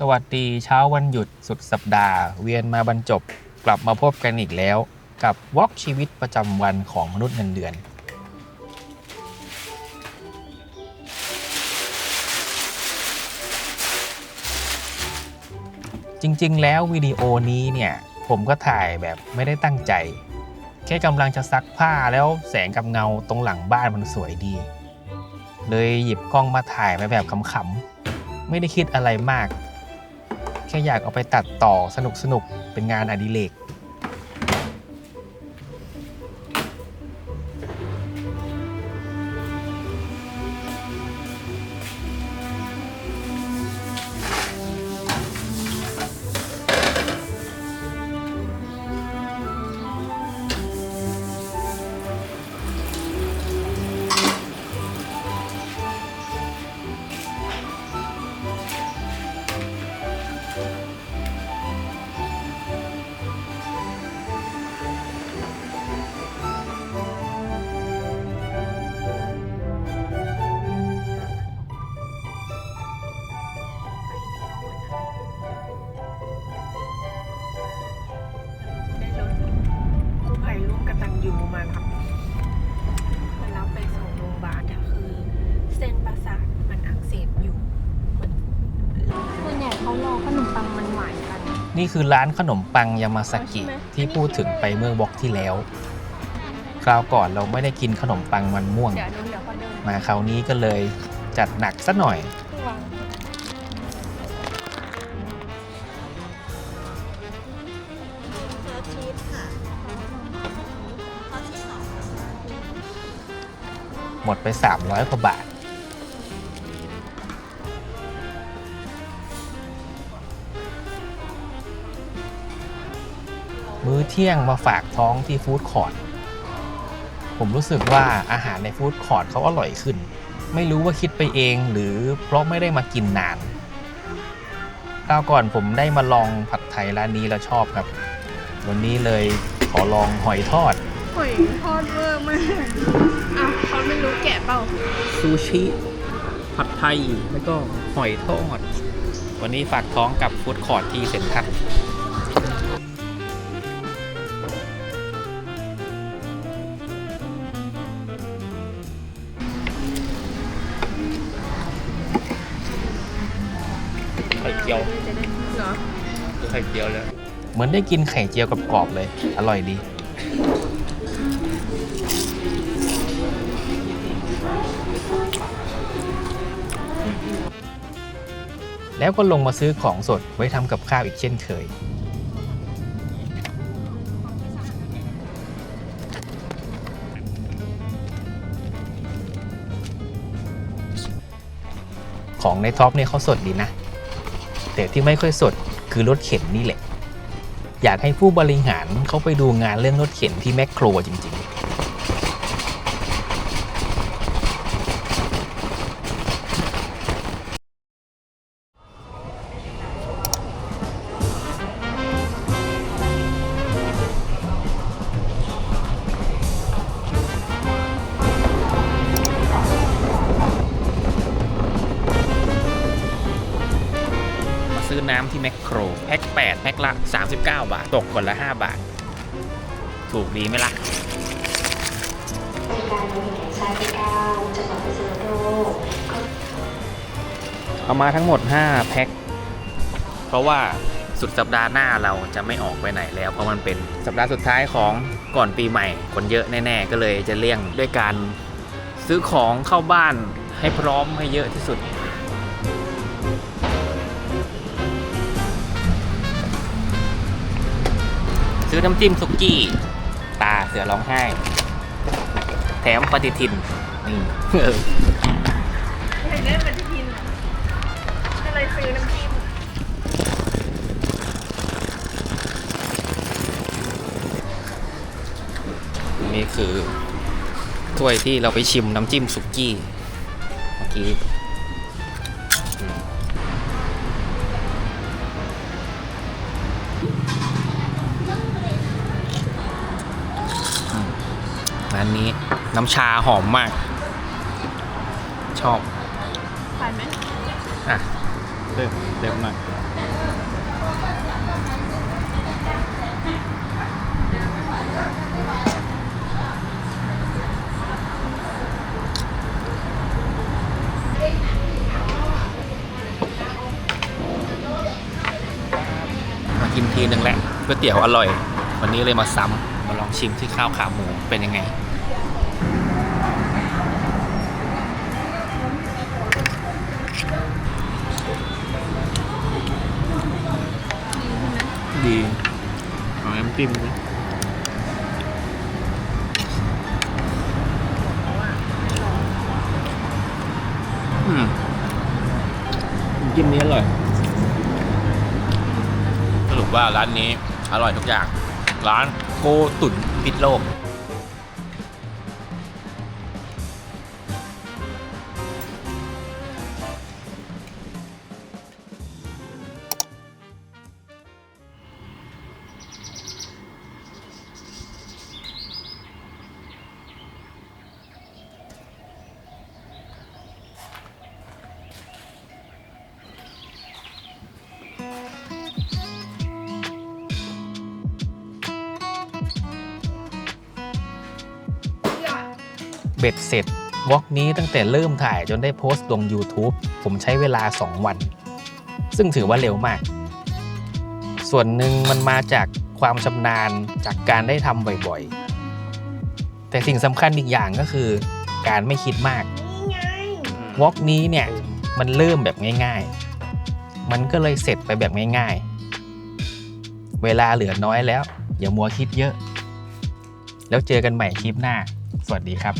สวัสดีเช้าวันหยุดสุดสัปดาห์ เวียนมาบรรจบกลับมาพบกันอีกแล้ว กับวอล์กชีวิตประจำวันของมนุษย์เงินเดือน จริงๆ แล้ววิดีโอนี้เนี่ย ผมก็ถ่ายแบบไม่ได้ตั้งใจ แค่กำลังจะซักผ้าแล้วแสงกับเงาตรงหลังบ้านมันสวยดี เลยหยิบกล้องมาถ่ายไปแบบขำๆ ไม่ได้คิดอะไรมาก แค่อยากเอาไปตัดต่อสนุกๆเป็นงานอดิเรก วมกตันยูมารับมารับไปส่งโรงพยาบาลเนี่ยคือ เส้นประสาทมันอักเสบอยู่เหมือนส่วนใหญ่เขารอขนมปังมันหวานกันนี่คือร้านขนมปังยามาสกิใช่ไหมที่พูดถึงไปเมื่อบล็อกที่แล้ว คราวก่อนเราไม่ได้กินขนมปังมันม่วง เดี๋ยวนุ่นเดี๋ยวเขาเดินมาคราวนี้ก็เลยจัดหนักซะหน่อยวางเฟิร์สชีสค่ะ หมดไป 300กว่าบาท มื้อเที่ยงมาฝากท้องที่ฟู้ดคอร์ทผมรู้สึกว่าอาหารในฟู้ดคอร์ทเขาอร่อยขึ้น ไม่รู้ว่าคิดไปเองหรือเพราะไม่ได้มากินนานคราวก่อนผมได้มาลองผัดไทยร้านนี้แล้วชอบครับ วันนี้เลยขอลองหอยทอด หอยทอดเวอร์มากอะเขาไม่รู้แกะเปล่าซูชิ ผัดไทย แล้วก็หอยทอด วันนี้ฝากท้องกับฟู้ดคอร์ทที่เซ็นทรัลไข่เจียวจะได้เหรอไข่เจียวเลย เหมือนได้กินไข่เจียวกับกรอบๆเลย อร่อยดี แล้วก็ลงมาซื้อของสดไว้ทำกับข้าวอีกเช่นเคย ของในท็อปเนี่ยเขาสดดีนะ แต่ที่ไม่ค่อยสดคือรถเข็นนี่แหละ อยากให้ผู้บริหารเขาไปดูงานเรื่องรถเข็นที่แมคโครจริงๆ ที่แมคโครแพ็ค8แพ็คละ 39 บาท ตกคนละ 5 บาท ถูกดีไหมล่ะเอามาทั้งหมด 5 แพ็ค เพราะว่าสุดสัปดาห์หน้าเราจะไม่ออกไปไหนแล้ว เพราะมันเป็นสัปดาห์สุดท้ายของก่อนปีใหม่ คนเยอะแน่ๆ ก็เลยจะเลี่ยงด้วยการซื้อของเข้าบ้านให้พร้อมให้เยอะที่สุด ซื้อน้ำจิ้มสุกี้ ตาเสือร้องไห้ แถมปฏิทินนี่เอออยากได้ปฏิทินอะก็เลยซื้อน้ำจิ้มนี่คือถ้วยที่เราไปชิมน้ำจิ้มสุกี้เมื่อกี้ นี้น้ำชาหอมมาก ชอบไปไหมอะเติมเติมหน่อยมากินทีหนึ่งแหละก๋วยเตี๋ยวอร่อย วันนี้เลยมาซ้ำมาลองชิมที่ข้าวขาหมูเป็นยังไง จิ้มนี้อร่อย สรุปว่าร้านนี้อร่อยทุกอย่าง ร้านโกตุ่นพิษโลก เบ็ดเสร็จวอล์กนี้ตั้งแต่เริ่มถ่ายจนได้โพสต์ลง YouTube ผมใช้เวลา 2 วัน ซึ่งถือว่าเร็วมาก ส่วนหนึ่งมันมาจากความชำนาญจากการได้ทำบ่อยๆ แต่สิ่งสำคัญอีกอย่างก็คือ การไม่คิดมากนี่ไงวอล์กนี้เนี่ยมันเริ่มแบบง่าย ๆ มันก็เลยเสร็จไปแบบง่าย ๆ เวลาเหลือน้อยแล้ว อย่ามัวคิดเยอะ แล้วเจอกันใหม่คลิปหน้า สวัสดีครับ